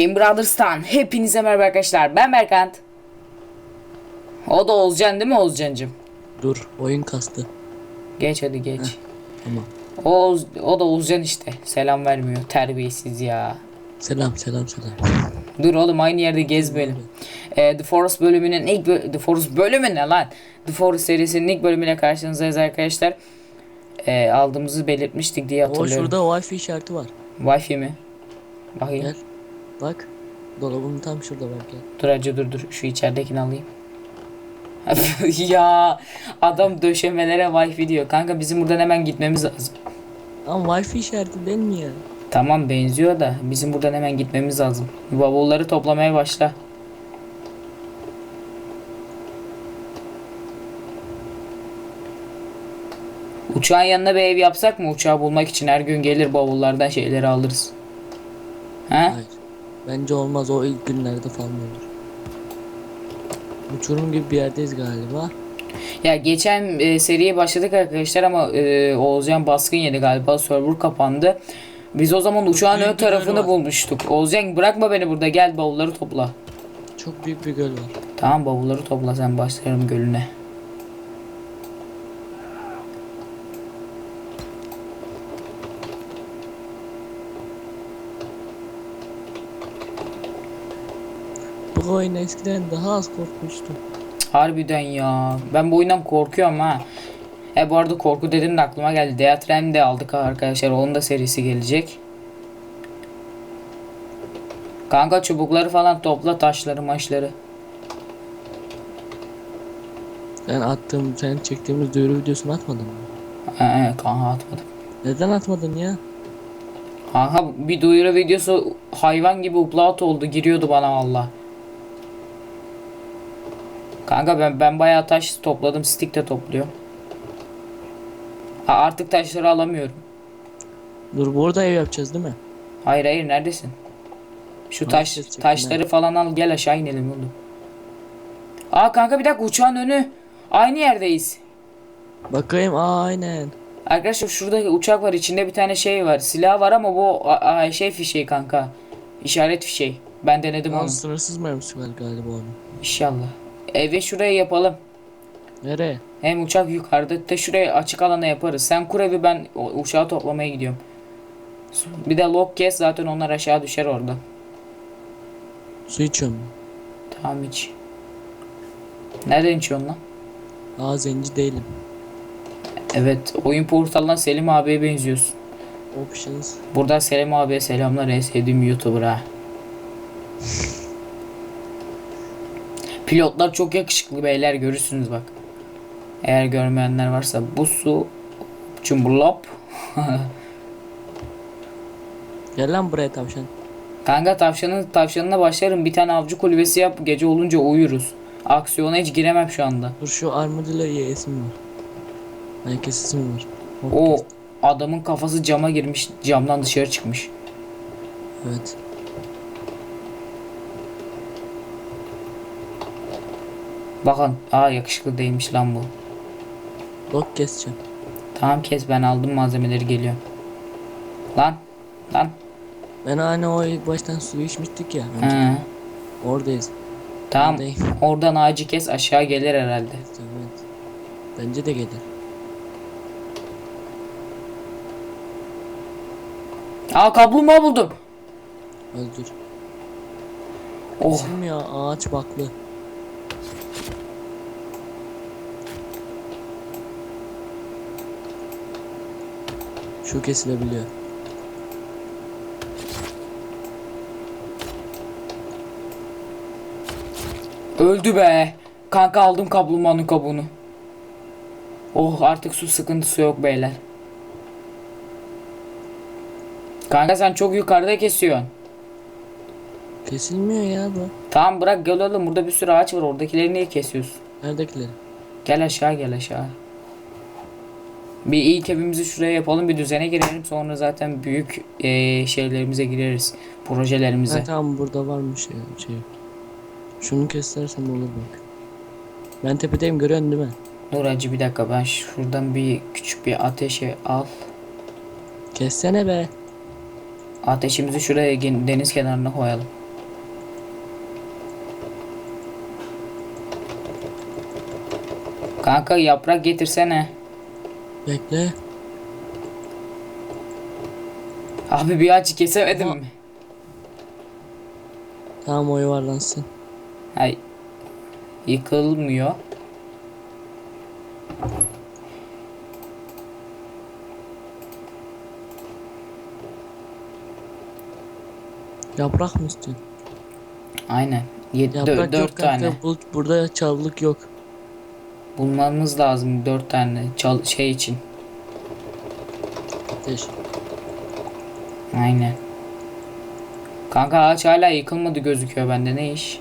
Game Brothers'tan hepinize merhaba arkadaşlar. Ben Berkant. O da Oğuzcan değil mi Oğuzcan'cım? Dur oyun kastı. Geç hadi geç. Tamam. O, o da Oğuzcan işte. Selam vermiyor. Terbiyesiz ya. Selam selam selam. Dur oğlum aynı yerde gezmeyelim. Ee, The Forest bölümünün ilk bö- The Forest bölümü ne lan? The Forest serisinin ilk bölümüyle karşınızdayız arkadaşlar. Ee, aldığımızı belirtmiştik diye O hatırlıyorum. şurada Wi-Fi işareti var. Wi-Fi mi? Bakayım. Gel. Bak. Dolabın tam şurada gel. Dur acı dur dur. Şu içeridekini alayım. ya adam döşemelere wifi diyor. Kanka bizim buradan hemen gitmemiz lazım. Ama Wi-Fi işareti değil mi ya? Tamam benziyor da bizim buradan hemen gitmemiz lazım. Bavulları toplamaya başla. Uçağın yanına bir ev yapsak mı? Uçağı bulmak için her gün gelir bavullardan şeyleri alırız. He? Hayır. Bence olmaz o ilk günlerde falan olur. Uçurum gibi bir yerdeyiz galiba. Ya geçen e, seriye başladık arkadaşlar ama e, Oğuzcan baskın yedi galiba server kapandı. Biz o zaman uçağın ön tarafını bulmuştuk. Oğuzcan bırakma beni burada gel bavulları topla. Çok büyük bir göl var. Tamam bavulları topla sen başlarım gölüne. Bu oyun eskiden daha az korkmuştum. Harbiden ya. Ben bu oyundan korkuyorum ha. E bu arada korku dedim de aklıma geldi. Deatrem de aldık arkadaşlar. Onun da serisi gelecek. Kanka çubukları falan topla taşları maçları. Ben attığım, sen çektiğimiz duyuru videosunu atmadın mı? Ee, kanka atmadım. Neden atmadın ya? Kanka bir duyuru videosu hayvan gibi upload oldu. Giriyordu bana valla. Kanka ben ben bayağı taş topladım. Stick de topluyorum. Ha, artık taşları alamıyorum. Dur burada ev yapacağız değil mi? Hayır hayır neredesin? Şu taş çektim taşları falan al gel aşağı inelim oğlum. Aa kanka bir dakika uçağın önü. Aynı yerdeyiz. Bakayım aa aynen. Arkadaşlar şurada uçak var içinde bir tane şey var. Silah var ama bu a- a- şey fişeği kanka. İşaret fişeği. Ben denedim Lan onu. sınırsız mermisi var galiba onun. İnşallah. Eve şuraya yapalım. Nereye? Hem uçak yukarıda da şuraya açık alana yaparız. Sen kur evi ben uçağı toplamaya gidiyorum. Bir de log kes zaten onlar aşağı düşer orada. Su içiyorum. Tamam iç. Nereden içiyorsun lan? Aa zenci değilim. Evet oyun portalından Selim abiye benziyorsun. Options. Buradan Selim abiye selamlar en sevdiğim YouTuber ha. Pilotlar çok yakışıklı beyler görürsünüz bak. Eğer görmeyenler varsa bu su çumburlop. Gel lan buraya tavşan. Kanka tavşanın tavşanına başlarım bir tane avcı kulübesi yap gece olunca uyuruz. Aksiyona hiç giremem şu anda. Dur şu armadillo yesim var. Herkes isim var. O adamın kafası cama girmiş camdan dışarı çıkmış. Evet. Bakın aa yakışıklı değilmiş lan bu. Lok keseceğim. Tamam kes ben aldım malzemeleri geliyorum. Lan lan. Ben hani o ilk baştan suyu içmiştik ya. Önce. He. Oradayız. Tamam Oradayım. oradan ağacı kes aşağı gelir herhalde. Evet. Bence de gelir. Aa kaplumbağa buldum. Öldür. Oh Kesilmiyor ağaç baklı. Şu kesilebiliyor. öldü be. Kanka aldım kaplumbağanın kabuğunu. Oh artık su sıkıntısı yok beyler. Kanka sen çok yukarıda kesiyorsun. Kesilmiyor ya bu. Tamam bırak gel oğlum burada bir sürü ağaç var oradakileri niye kesiyorsun? Neredekileri? Gel aşağı gel aşağı. Bir ilk evimizi şuraya yapalım bir düzene girelim sonra zaten büyük e, şeylerimize gireriz. Projelerimize. Ha, tamam burada varmış ya şey. şey Şunu kesersem olur bak. Ben tepedeyim görüyorsun değil mi? Dur acı bir dakika ben şuradan bir küçük bir ateşe al. Kessene be. Ateşimizi şuraya deniz kenarına koyalım. Kanka yaprak getirsene. Bekle. Abi bir ağacı kesemedim Ama- mi? Tamam o yuvarlansın. Hay. Yıkılmıyor. Yaprak mı istiyorsun? Aynen. Yedi, dö- Yaprak yok dört kanka. tane. Bu, burada çalılık yok. Bulmamız lazım dört tane. Çal şey için. Ateş. Aynen. Kanka ağaç hala yıkılmadı gözüküyor bende ne iş?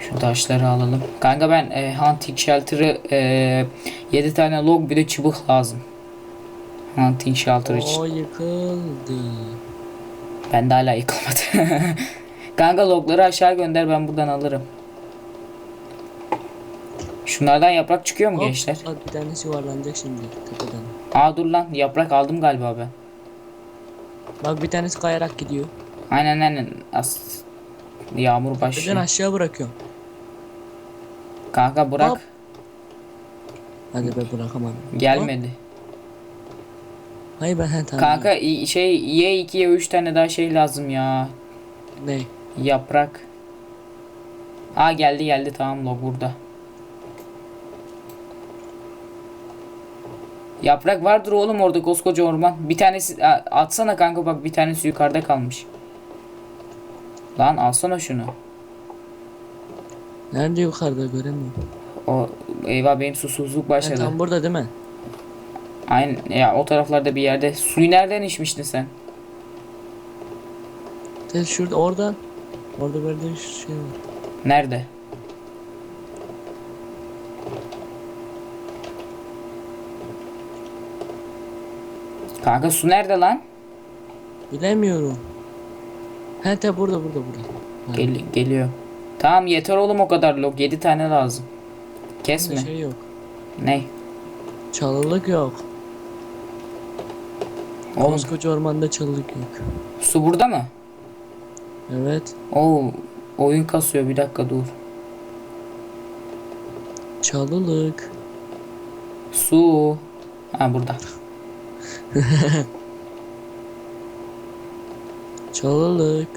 Şu taşları alalım. Kanka ben e, hunting shelter'ı e, 7 tane log bir de çubuk lazım. Hunting shelter için. O yıkıldı. Bende hala yıkılmadı. Kanka logları aşağı gönder ben buradan alırım. Şunlardan yaprak çıkıyor mu Hop, gençler? Bir tanesi yuvarlanacak şimdi tepeden. Aa dur lan yaprak aldım galiba ben. Bak bir tanesi kayarak gidiyor. Aynen aynen. As Yağmur başlıyor. aşağı bırakıyorum. Kanka bırak. Hop. Hadi be bırakamadım. Gelmedi. Hayır ben he tamam. Kanka şey Y2 ya 3 tane daha şey lazım ya. Ne? Yaprak. Aa geldi geldi tamam log burada. Yaprak vardır oğlum orada koskoca orman. Bir tanesi atsana kanka bak bir tanesi yukarıda kalmış. Lan alsana şunu. Nerede yukarıda göremiyorum. O eyvah benim susuzluk başladı. tam burada değil mi? Aynen ya o taraflarda bir yerde. Suyu nereden içmiştin sen? Tel şurada oradan. Orada böyle şey var. Nerede? Kanka su nerede lan? Bilemiyorum. He te burada burada burada. Ha, Gel geliyor. Tamam yeter oğlum o kadar log. 7 tane lazım. Kesme. Şey yok. Ne? Çalılık yok. Oğlum Koskoca ormanda çalılık yok. su burada mı? Evet. Oo oyun kasıyor bir dakika dur. Çalılık. Su. Ha burada. Çalılık.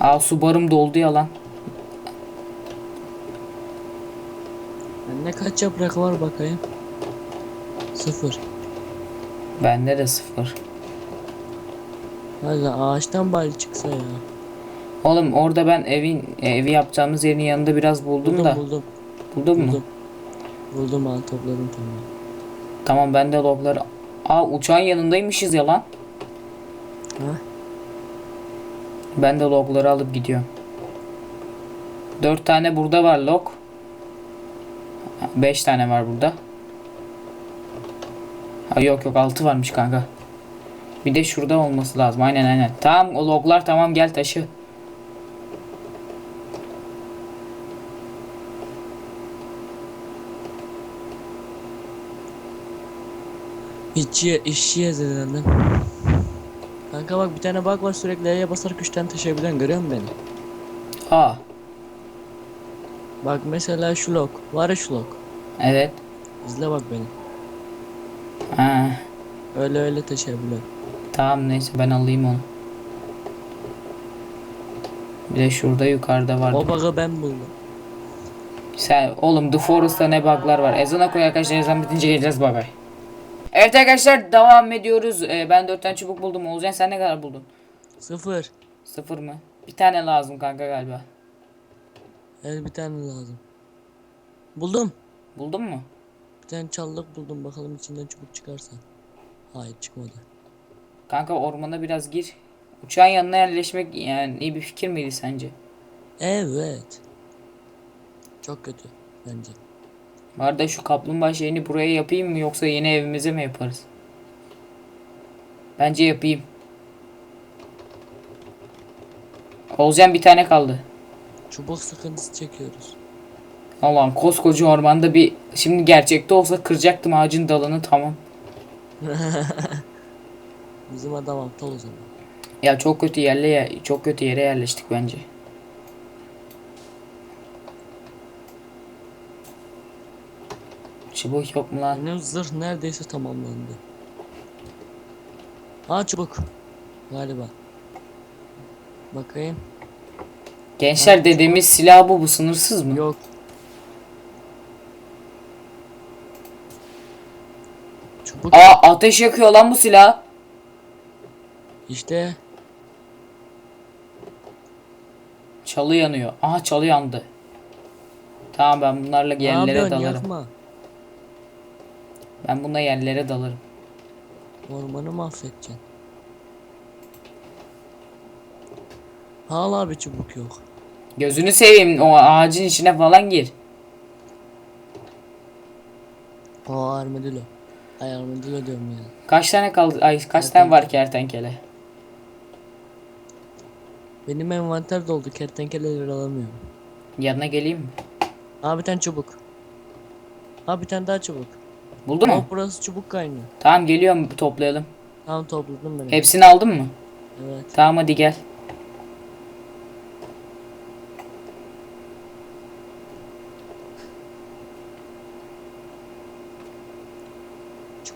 Aa su barım doldu ya lan. Bende kaç yaprak var bakayım. Sıfır. Bende de sıfır. Hadi ağaçtan bari çıksa ya. Oğlum orada ben evin evi yapacağımız yerin yanında biraz buldum Buldum da. buldum. Buldun mu? Buldum. Buldum ha topladım tamam. Tamam ben de logları... Aa uçağın yanındaymışız ya lan. Ha? Ben de logları alıp gidiyorum. Dört tane burada var log. Beş tane var burada. Ha yok yok altı varmış kanka. Bir de şurada olması lazım. Aynen aynen. Tamam o loglar tamam gel taşı. İşçiye, işçiye herhalde. Kanka bak bir tane bug var sürekli E'ye basarak 3 tane taşıyabiliyorsun görüyor musun beni? Aa Bak mesela şu lok. Var ya şu lok. evet. İzle bak beni. Ha, Öyle öyle taşıyabiliyorum. tamam neyse ben alayım onu. Bir de şurada yukarıda var. O bug'ı ben buldum. Sen oğlum The Forest'ta ne bug'lar var. Ezana koy arkadaşlar ezan bitince geleceğiz bay bay. Evet arkadaşlar devam ediyoruz. Ee, ben 4 tane çubuk buldum. Olcan sen ne kadar buldun? Sıfır. Sıfır mı? Bir tane lazım kanka galiba. Evet bir tane lazım. Buldum. Buldun mu? Bir tane çalılık buldum bakalım içinden çubuk çıkarsa. Hayır çıkmadı. Kanka ormana biraz gir. Uçağın yanına yerleşmek yani iyi bir fikir miydi sence? Evet. Çok kötü bence. Var da şu kaplumbağa şeyini buraya yapayım mı yoksa yeni evimize mi yaparız? Bence yapayım. Olcan bir tane kaldı. Çubuk sıkıntısı çekiyoruz. Allah'ım koskoca ormanda bir şimdi gerçekte olsa kıracaktım ağacın dalını tamam. Bizim adam aptal o zaman. Ya çok kötü yerle ya- çok kötü yere yerleştik bence. Çubuk yok mu lan? Benim zırh neredeyse tamamlandı. Ha çubuk. Galiba. Bakayım. Gençler dediğimiz silah bu bu sınırsız mı? Yok. Çubuk Aa ateş yakıyor lan bu silah. işte. Çalı yanıyor. Aha çalı yandı. Tamam ben bunlarla yerlere dalarım. yakma. Ben bununla yerlere dalarım. Ormanı mahvedeceksin. Hala bir çubuk yok. Gözünü seveyim o ağacın içine falan gir. O armadillo. Ay armadillo diyorum ya. Kaç tane kaldı? Ay kaç tane var kertenkele? Benim envanter doldu. Kertenkeleleri alamıyorum. Yanına geleyim mi? Aa bir tane çubuk. Aa bir tane daha çubuk. Buldun Aa mu? burası çubuk kaynıyor. Tamam geliyorum toplayalım. Tamam topladım ben. Hepsini aldın mı? Evet. Tamam hadi gel.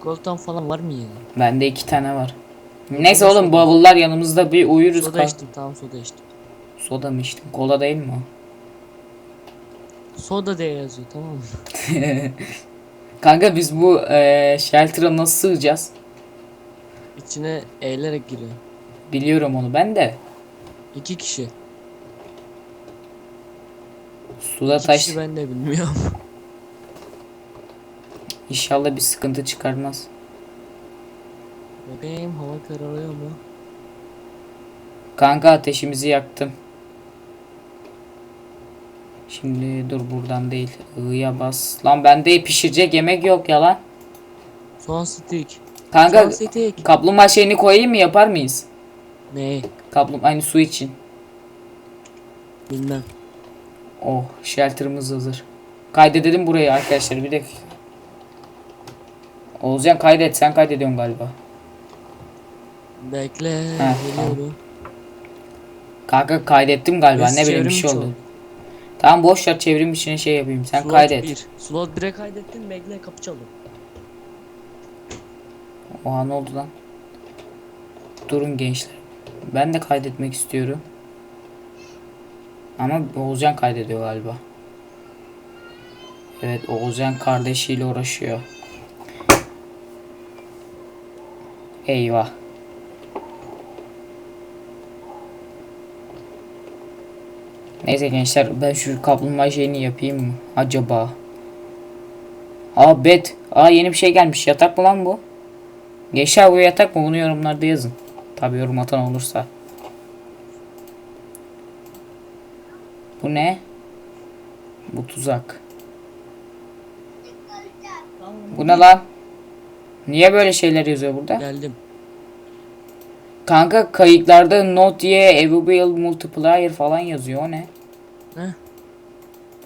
Çikolatam falan var mı ya? Bende iki tane var. Neyse oğlum soda. bavullar yanımızda bir uyuruz. Soda kal- içtim tamam soda içtim. Soda mı içtin? Kola değil mi o? Soda diye yazıyor tamam mı? Kanka biz bu eee shelter'a nasıl sığacağız? İçine eğilerek giriyor. Biliyorum onu ben de. İki kişi. Suda İki taş. kişi ben de bilmiyorum. İnşallah bir sıkıntı çıkarmaz. Bakayım hava kararıyor mu? Kanka ateşimizi yaktım. Şimdi dur buradan değil. I'ya bas. Lan bende pişirecek yemek yok ya lan. Son stick. Kanka Son stick. kaplumbağa şeyini koyayım mı yapar mıyız? Ne? Kaplum aynı su için. Bilmem. Oh shelter'ımız hazır. Kaydedelim burayı arkadaşlar bir dakika. Oğuzcan kaydet sen kaydediyorsun galiba. Bekle. Ha, geliyorum. Kanka kaydettim galiba Burası ne bileyim bir şey oldu. oldu. Tamam boş ver çevrim içine şey yapayım sen Slot kaydet. 1. Slot 1'e kaydettim. Bekle kapı çalıyor. Oha ne oldu lan? Durun gençler. Ben de kaydetmek istiyorum. Ama Oğuzcan kaydediyor galiba. Evet Oğuzcan kardeşiyle uğraşıyor. Eyvah. Neyse gençler ben şu kaplumbağa şeyini yapayım mı? Acaba. Aa bed. Aa yeni bir şey gelmiş. Yatak mı lan bu? Gençler bu yatak mı? Bunu yorumlarda yazın. Tabi yorum atan olursa. Bu ne? Bu tuzak. Bu ne lan? Niye böyle şeyler yazıyor burada? Geldim. Kanka kayıtlarda not diye available multiplier falan yazıyor. O ne? Heh.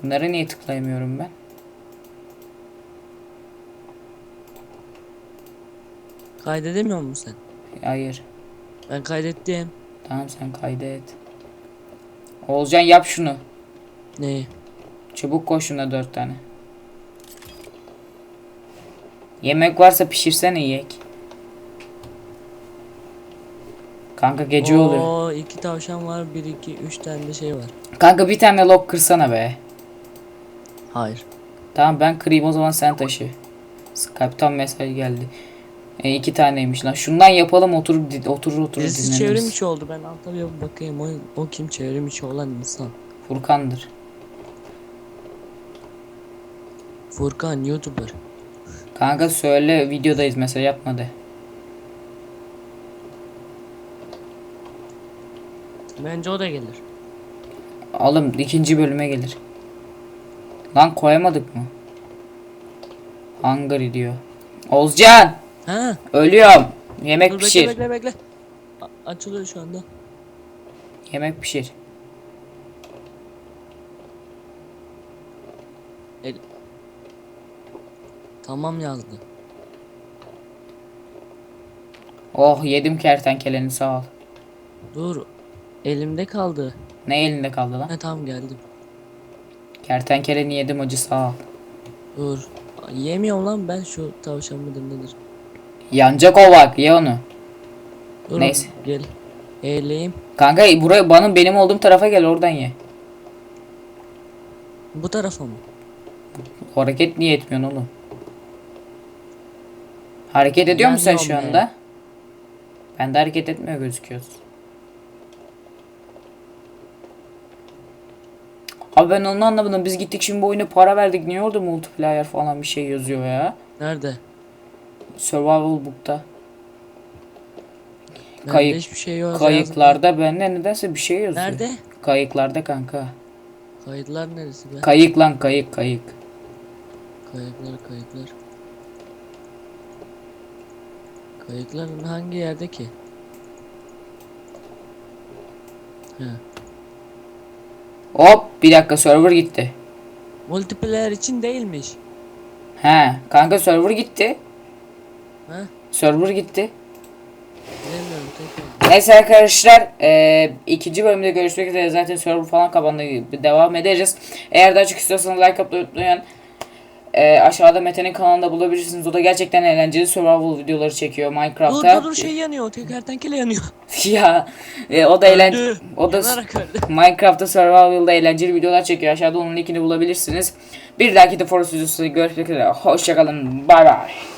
Bunlara niye tıklayamıyorum ben? Kaydedemiyor musun sen? Hayır. Ben kaydettim. Tamam sen kaydet. Olcan yap şunu. Neyi? Çubuk koy şuna dört tane. Yemek varsa pişirsene yiyek. Kanka gece oluyor. Oo, iki tavşan var. Bir, iki, üç tane de şey var. Kanka bir tane lok kırsana be. Hayır. Tamam ben kırayım o zaman sen taşı. Skype'tan mesaj geldi. E, iki taneymiş lan. Şundan yapalım oturup di- oturur oturur Birisi dinleniriz. çevrim içi oldu. Ben alta bir bakayım. O, o kim çevrim içi olan insan? Furkan'dır. Furkan YouTuber. Kanka söyle videodayız mesaj yapmadı. Bence o da gelir. Alım ikinci bölüme gelir. Lan koyamadık mı? Hungry diyor. Ozcan! Ha? Ölüyorum. Yemek Dur pişir. bekle bekle bekle. A- açılıyor şu anda. Yemek pişir. El. Tamam yazdı. Oh yedim kertenkeleni sağ ol. Dur. Elimde kaldı. Ne elinde kaldı lan? Ha tamam geldim. Kertenkeleni yedim acı sağ ol. Dur. Yemiyorum lan ben şu tavşan mıdır nedir? Yanacak o bak ye onu. Dur Neyse. Gel. Eğileyim. Kanka buraya bana benim olduğum tarafa gel oradan ye. Bu tarafa mı? Hareket niye etmiyorsun oğlum? Hareket ediyor Ben musun sen şu anda? Ben de hareket etmiyor gözüküyoruz. Abi ben onu anlamadım. Biz gittik şimdi bu oyuna para verdik. Niye orada multiplayer falan bir şey yazıyor ya? Nerede? Survival Book'ta. Nerede Kayık- hiçbir şey yok. Kayıklarda bende nedense bir şey yazıyor. Nerede? Kayıklarda kanka. Kayıtlar neresi be? Kayık lan kayık kayık. Kayıklar kayıklar. Kayıklar hangi yerde ki? He. Hop bir dakika server gitti. Multiplayer için değilmiş. He kanka server gitti. Ha? Server gitti. Bilmiyorum tekrar. Neyse arkadaşlar eee, ikinci bölümde görüşmek üzere zaten server falan kapandı devam ederiz. Eğer daha çok istiyorsanız like atmayı unutmayın. Eee, aşağıda Mete'nin kanalında bulabilirsiniz. O da gerçekten eğlenceli survival videoları çekiyor Minecraft'ta. dur dur şey yanıyor. Tek kertenkele yanıyor. ya e, o da eğlenceli. O da. Minecraft'ta survival'da eğlenceli videolar çekiyor. Aşağıda onun linkini bulabilirsiniz. Bir dahaki de Forest videosunda görüşmek üzere. Hoşçakalın. Bay bay.